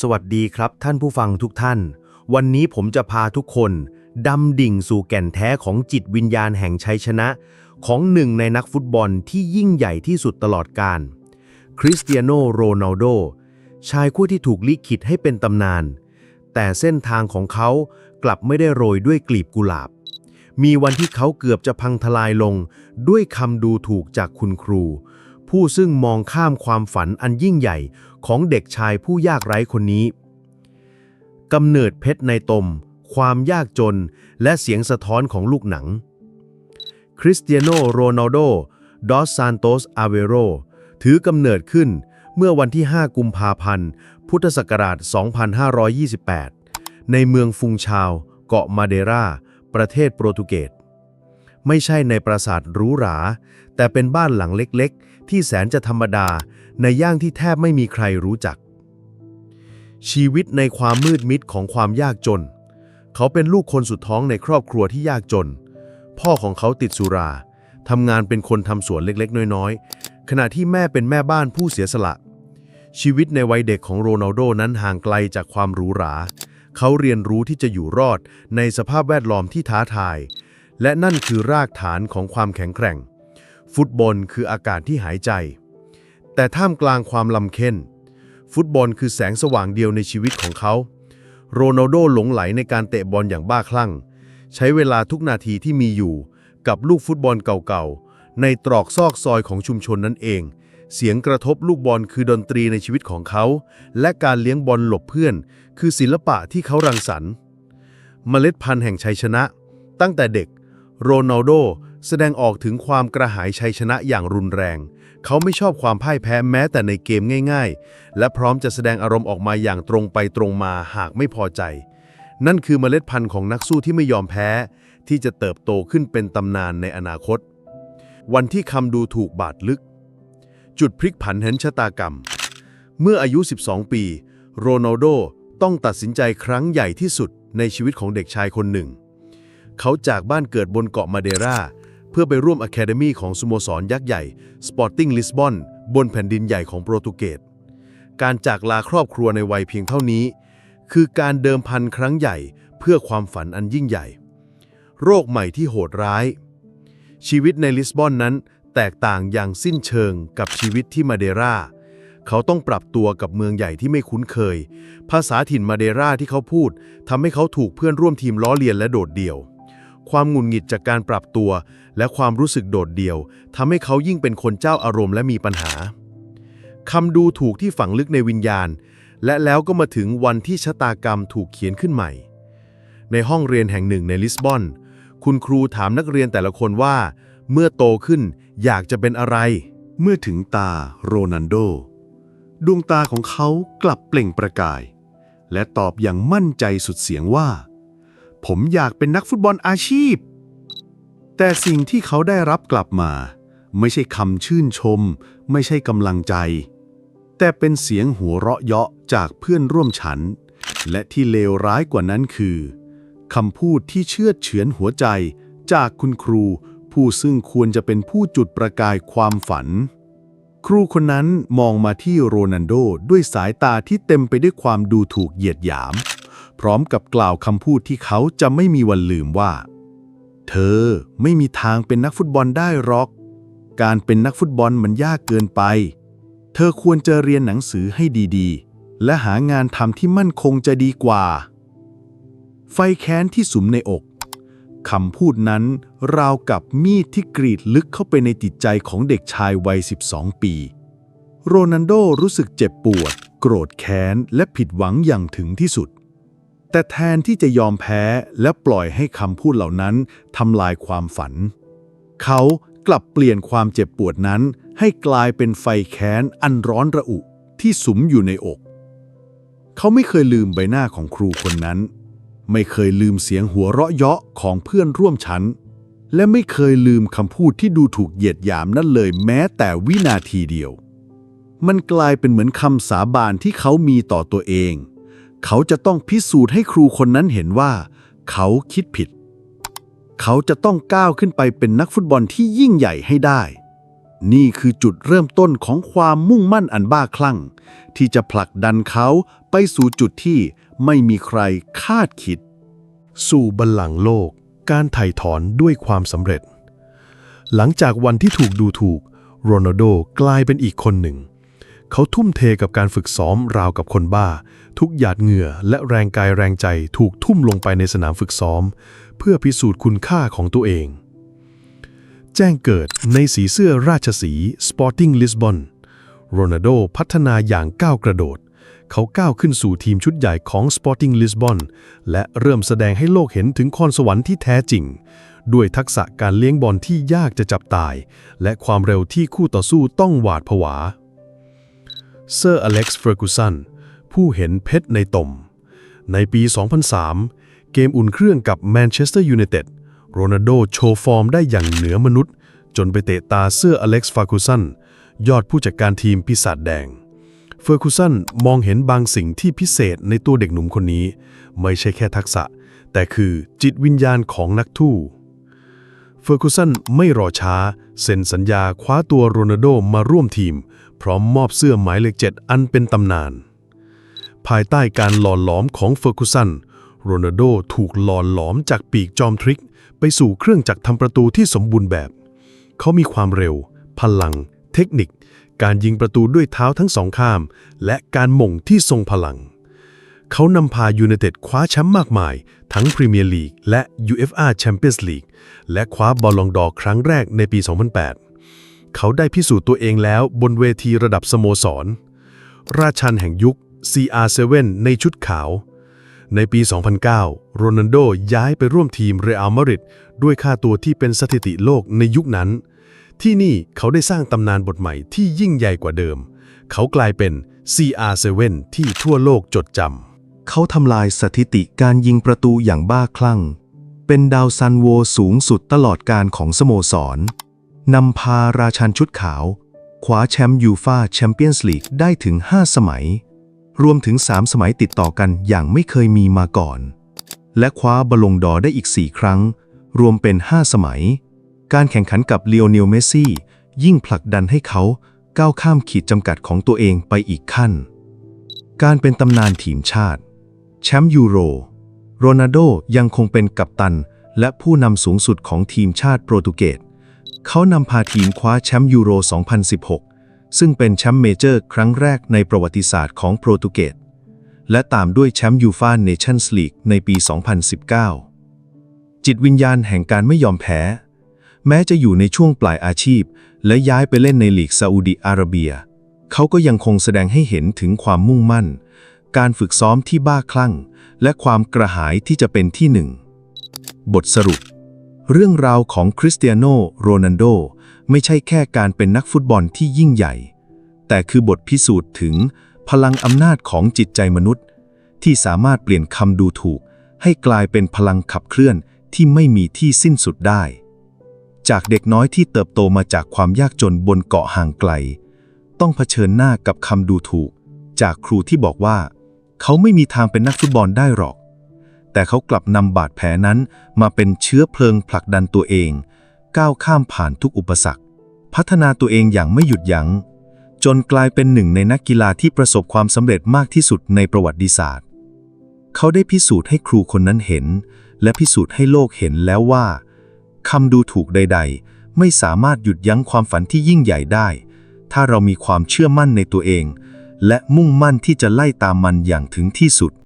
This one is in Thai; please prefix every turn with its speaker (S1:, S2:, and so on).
S1: สวัสดีครับท่านผู้ฟังทุกท่าน วันนี้ผมจะพาทุกคน ดำดิ่งสู่แก่นแท้ของจิตวิญญาณแห่งชัยชนะ ของหนึ่งในนักฟุตบอลที่ยิ่งใหญ่ที่สุดตลอดกาลคริสเตียโนโรนัลโดชายคู่ที่ถูกลิขิตให้เป็นตำนาน แต่เส้นทางของเขากลับไม่ได้โรยด้วยกลีบกุหลาบ มีวันที่เขาเกือบจะพังทลายลงด้วยคำดูถูกจากคุณครู ผู้ซึ่งมองข้ามความฝันอันยิ่งใหญ่ของเด็กชายผู้ยากไร้คนนี้กำเนิดเพชรในตม ความยากจน และเสียงสะท้อนของลูกหนัง คริสเตียโนโรนัลโด ดอสซานโตส อาเวโร ถือกำเนิดขึ้นเมื่อวันที่ 5 กุมภาพันธ์ พุทธศักราช 2528 ในเมืองฟุงชาว เกาะมาเดรา ประเทศโปรตุเกส ไม่ใช่ในปราสาทหรูหรา แต่เป็นบ้านหลังเล็กๆ ที่แสนจะธรรมดา ในย่างที่แทบไม่มีใครรู้จัก ชีวิตในความมืดมิดของความยากจน เขาเป็นลูกคนสุดท้องในครอบครัวที่ยากจน พ่อของเขาติดสุราทำงานเป็นคนทำสวนเล็กๆ น้อยๆ ขณะที่แม่เป็นแม่บ้านผู้เสียสละ ชีวิตในวัยเด็กของโรนัลโดนั้นห่างไกลจากความหรูหรา เขาเรียนรู้ที่จะอยู่รอดในสภาพแวดล้อมที่ท้าทาย และนั่นคือรากฐานของความแข็งแกร่ง ฟุตบอลคืออากาศที่หายใจ แต่ท่ามกลางความลำเค็ญฟุตบอลคือแสงสว่างเดียวในชีวิตของเขา โรนัลโดหลงไหลในการเตะบอลอย่างบ้าคลั่ง ใช้เวลาทุกนาทีที่มีอยู่ กับลูกฟุตบอลเก่าๆ ในตรอกซอกซอยของชุมชนนั่นเอง เสียงกระทบลูกบอลคือดนตรีในชีวิตของเขา และการเลี้ยงบอลหลบเพื่อน คือศิลปะที่เขารังสรรค์ เมล็ดพันธุ์แห่งชัยชนะ ตั้งแต่เด็ก โรนัลโดแสดงออกถึงความกระหายชัยชนะอย่างรุนแรง เขาไม่ชอบความพ่ายแพ้แม้แต่ในเกมง่ายๆ และพร้อมจะแสดงอารมณ์ออกมาอย่างตรงไปตรงมาหากไม่พอใจ นั่นคือเมล็ดพันธุ์ของนักสู้ที่ไม่ยอมแพ้ ที่จะเติบโตขึ้นเป็นตำนานในอนาคต วันที่คำดูถูกบาดลึก จุดพลิกผันแห่งชะตากรรม เมื่ออายุ 12 ปี โรนัลโดต้องตัดสินใจครั้งใหญ่ที่สุดในชีวิตของเด็กชายคนหนึ่ง เขาจากบ้านเกิดบนเกาะมาเดราเพื่อไปร่วมอะคาเดมีของสโมสรยักษ์ใหญ่ Sporting Lisbon บนแผ่นดินใหญ่ของโปรตุเกสการจากลาครอบครัวในวัยเพียงเท่านี้ คือการเดิมพันครั้งใหญ่เพื่อความฝันอันยิ่งใหญ่ โรคใหม่ที่โหดร้าย ชีวิตในลิสบอนนั้นแตกต่างอย่างสิ้นเชิงกับชีวิตที่มาเดราเขาต้องปรับตัวกับเมืองใหญ่ที่ไม่คุ้นเคย ภาษาถิ่นมาเดราที่เขาพูดทำให้เขาถูกเพื่อนร่วมทีมล้อเลียนและโดดเดี่ยว ความหงุดหงิดจากการปรับตัว และความรู้สึกโดดเดี่ยวทำให้เขายิ่งเป็นคนเจ้าอารมณ์และมีปัญหาคำดูถูกที่ฝังลึกในวิญญาณ และแล้วก็มาถึงวันที่ชะตากรรมถูกเขียนขึ้นใหม่ ในห้องเรียนแห่งหนึ่งในลิสบอน คุณครูถามนักเรียนแต่ละคนว่า เมื่อโตขึ้นอยากจะเป็นอะไร
S2: เมื่อถึงตาโรนันโด ดวงตาของเขากลับเปล่งประกาย และตอบอย่างมั่นใจสุดเสียงว่า ผมอยากเป็นนักฟุตบอลอาชีพ แต่สิ่งที่เขาได้รับกลับมา ไม่ใช่คำชื่นชม ไม่ใช่กำลังใจ แต่เป็นเสียงหัวเราะเยาะจากเพื่อนร่วมชั้นและที่เลวร้ายกว่านั้นคือคำพูดที่เชื่อเฉือนหัวใจจากคุณครู ผู้ซึ่งควรจะเป็นผู้จุดประกายความฝัน ครูคนนั้นมองมาที่โรนันโดด้วยสายตาที่เต็มไปด้วยความดูถูกเหยียดหยาม พร้อมกับกล่าวคำพูดที่เขาจะไม่มีวันลืมว่า เธอไม่มีทางเป็นนักฟุตบอลได้หรอก การเป็นนักฟุตบอลมันยากเกินไป เธอควรจะเรียนหนังสือให้ดีๆ และหางานทำที่มั่นคงจะดีกว่า ไฟแค้นที่สุมในอกคำพูดนั้นราวกับมีดที่กรีดลึกเข้าไปในจิตใจของเด็กชายวัย 12 ปี โรนันโดรู้สึกเจ็บปวด โกรธแค้น และผิดหวังอย่างถึงที่สุด แต่แทนที่จะยอมแพ้และปล่อยให้คำพูดเหล่านั้นทำลายความฝัน เขากลับเปลี่ยนความเจ็บปวดนั้น ให้กลายเป็นไฟแค้นอันร้อนระอุที่สุมอยู่ในอก เขาไม่เคยลืมใบหน้าของครูคนนั้น ไม่เคยลืมเสียงหัวเราะเยาะของเพื่อนร่วมชั้น และไม่เคยลืมคำพูดที่ดูถูกเหยียดหยามนั่นเลยแม้แต่วินาทีเดียว มันกลายเป็นเหมือนคำสาบานที่เขามีต่อตัวเอง เขาจะต้องพิสูจน์ให้ครูคนนั้นเห็นว่า เขาคิดผิด เขาจะต้องก้าวขึ้นไปเป็นนักฟุตบอลที่ยิ่งใหญ่ให้ได้ นี่คือจุดเริ่มต้นของความมุ่งมั่นอันบ้าคลั่ง ที่จะผลักดันเขาไปสู่จุดที่ไม่มีใครคาดคิด
S3: สู่บัลลังก์โลก การไถ่ถอนด้วยความสำเร็จ หลังจากวันที่ถูกดูถูก โรนัลโดกลายเป็นอีกคนหนึ่ง เขาทุ่มเทกับการฝึกซ้อมราวกับคนบ้า ทุกหยาดเหงื่อและแรงกายแรงใจถูกทุ่มลงไปในสนามฝึกซ้อม เพื่อพิสูจน์คุณค่าของตัวเอง แจ้งเกิดในสีเสื้อราชสี Sporting Lisbon โรนัลโดพัฒนาอย่างก้าวกระโดด เขาก้าวขึ้นสู่ทีมชุดใหญ่ของ Sporting Lisbon และเริ่มแสดงให้โลกเห็นถึงพรสวรรค์ที่แท้จริง ด้วยทักษะการเลี้ยงบอลที่ยากจะจับตาย และความเร็วที่คู่ต่อสู้ต้องหวาดผวา เซอร์อเล็กซ์เฟอร์กูสันผู้เห็นเพชรในตม ในปี 2003 เกมอุ่นเครื่องกับแมนเชสเตอร์ยูไนเต็ดโรนัลโดโชว์ฟอร์มได้อย่างเหนือมนุษย์ จนไปเตะตาเสื้ออเล็กซ์ฟากูสันยอดผู้จัดการทีมปีศาจแดงเฟอร์กูสันมองเห็นบางสิ่งที่พิเศษในตัวเด็กหนุ่มคนนี้ ไม่ใช่แค่ทักษะ แต่คือจิตวิญญาณของนักทู่เฟอร์กูสันไม่รอช้า เซ็นสัญญาคว้าตัวโรนัลโดมาร่วมทีม พร้อมมอบเสื้อหมายเลขเจ็ดอันเป็นตำนาน ภายใต้การหล่อหลอมของเฟอร์กูสันโรนัลโดถูกหล่อหลอมจากปีกจอมทริก ไปสู่เครื่องจักรทำประตูที่สมบูรณ์แบบ เขามีความเร็ว พลัง เทคนิค การยิงประตูด้วยเท้าทั้งสองข้าม และการหม่งที่ทรงพลัง เขานำพายูไนเต็ดคว้าแชมป์มากมาย ทั้งพรีเมียร์ลีกและ UFA Champions League และคว้าบอลลองดอร์ครั้งแรกในปี 2008 เขาได้พิสูจน์ตัวเองแล้วบนเวทีระดับสโมสร ราชันแห่งยุค CR7 ในชุดขาว ในปี 2009 โรนัลโดย้ายไปร่วมทีมเรอัลมาดริดด้วยค่าตัวที่เป็นสถิติโลกในยุคนั้น ที่นี่เขาได้สร้างตำนานบทใหม่ที่ยิ่งใหญ่กว่าเดิม เขากลายเป็น CR7 ที่ทั่วโลกจดจำ
S4: เขาทำลายสถิติการยิงประตูอย่างบ้าคลั่ง เป็นดาวซันโวสูงสุดตลอดการของสโมสร นำพาราชันชุดขาวคว้าแชมป์ยูฟาแชมเปี้ยนส์ลีกได้ถึง 5 สมัย รวมถึง 3 สมัยติดต่อกันอย่างไม่เคยมีมาก่อน และคว้าบอลลงดอร์ได้อีก 4 ครั้ง รวมเป็น 5 สมัย การแข่งขันกับเลโอเนลเมสซี่ ยิ่งผลักดันให้เขาก้าวข้ามขีดจำกัดของตัวเองไปอีกขั้น การเป็นตำนานทีมชาติ แชมป์ยูโร โรนัลโดยังคงเป็นกัปตัน และผู้นำสูงสุดของทีมชาติโปรตุเกส เขานำพาทีมคว้าแชมป์ยูโร 2016 ซึ่งเป็นแชมป์เมเจอร์ครั้งแรกในประวัติศาสตร์ของโปรตุเกส และตามด้วยแชมป์ยูฟ่าเนชั่นส์ลีกในปี 2019 จิตวิญญาณแห่งการไม่ยอมแพ้ แม้จะอยู่ในช่วงปลายอาชีพ และย้ายไปเล่นในลีกซาอุดิอาระเบีย เขาก็ยังคงแสดงให้เห็นถึงความมุ่งมั่น การฝึกซ้อมที่บ้าคลั่ง และความกระหายที่จะเป็นที่หนึ่ง บทสรุป เรื่องราวของคริสเตียโนโรนัลโดไม่ใช่แค่การเป็นนักฟุตบอลที่ยิ่งใหญ่ แต่คือบทพิสูจน์ถึงพลังอำนาจของจิตใจมนุษย์ ที่สามารถเปลี่ยนคำดูถูก ให้กลายเป็นพลังขับเคลื่อนที่ไม่มีที่สิ้นสุดได้ จากเด็กน้อยที่เติบโตมาจากความยากจนบนเกาะห่างไกล ต้องเผชิญหน้ากับคำดูถูก จากครูที่บอกว่า เขาไม่มีทางเป็นนักฟุตบอลได้หรอก แต่เขากลับนำบาดแผลนั้นมาเป็นเชื้อเพลิงผลักดันตัวเอง ก้าวข้ามผ่านทุกอุปสรรค พัฒนาตัวเองอย่างไม่หยุดยัง้ง จนกลายเป็นหนึ่งในนักกีฬาที่ประสบความสำเร็จมากที่สุดในประวัติศาสตร์ เขาได้พิสูจน์ให้ครูคนนั้นเห็น และพิสูจน์ให้โลกเห็นแล้วว่าคำดูถูกใด ๆ ไม่สามารถหยุดยั้งความฝันที่ยิ่งใหญ่ได้ ถ้าเรามีความเชื่อมั่นในตัวเอง และมุ่งมั่นที่จะไล่ตามมันอย่างถึงที่สุด